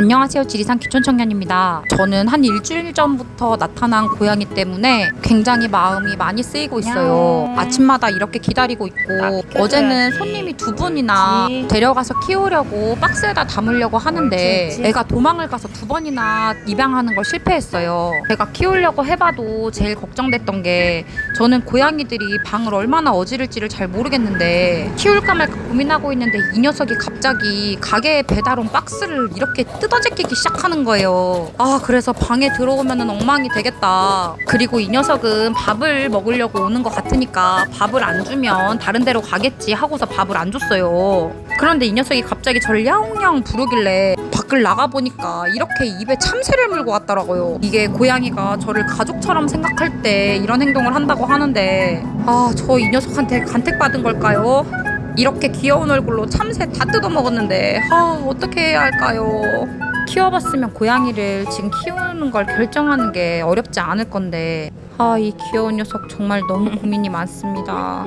안녕하세요. 지리산 기촌청년입니다. 저는 한 일주일 전부터 나타난 고양이 때문에 굉장히 마음이 많이 쓰이고 있어요. 냥. 아침마다 이렇게 기다리고 아, 있고. 어제는 손님이 두 분이나. 데려가서 키우려고 박스에다 담으려고 하는데 그렇지. 애가 도망을 가서 두 번이나 입양하는 걸 실패했어요. 제가 키우려고 해봐도 제일 걱정됐던 게 저는 고양이들이 방을 얼마나 어지를지를 잘 모르겠는데 키울까 말까 고민하고 있는데 이 녀석이 갑자기 가게에 배달 온 박스를 이렇게 뜯 어제끼기 시작하는 거예요. 아 그래서 방에 들어오면은 엉망이 되겠다. 그리고 이 녀석은 밥을 먹으려고 오는 것 같으니까 밥을 안 주면 다른 데로 가겠지 하고서 밥을 안 줬어요. 그런데 이 녀석이 갑자기 저를 야옹야옹 부르길래 밖을 나가 보니까 이렇게 입에 참새를 물고 왔더라고요. 이게 고양이가 저를 가족처럼 생각할 때 이런 행동을 한다고 하는데 아 저 이 녀석한테 간택받은 걸까요? 이렇게 귀여운 얼굴로 참새 다 뜯어먹었는데 아 어떻게 해야 할까요? 키워봤으면 고양이를 지금 키우는 걸 결정하는 게 어렵지 않을 건데 아 이 귀여운 녀석 정말 너무 고민이 많습니다.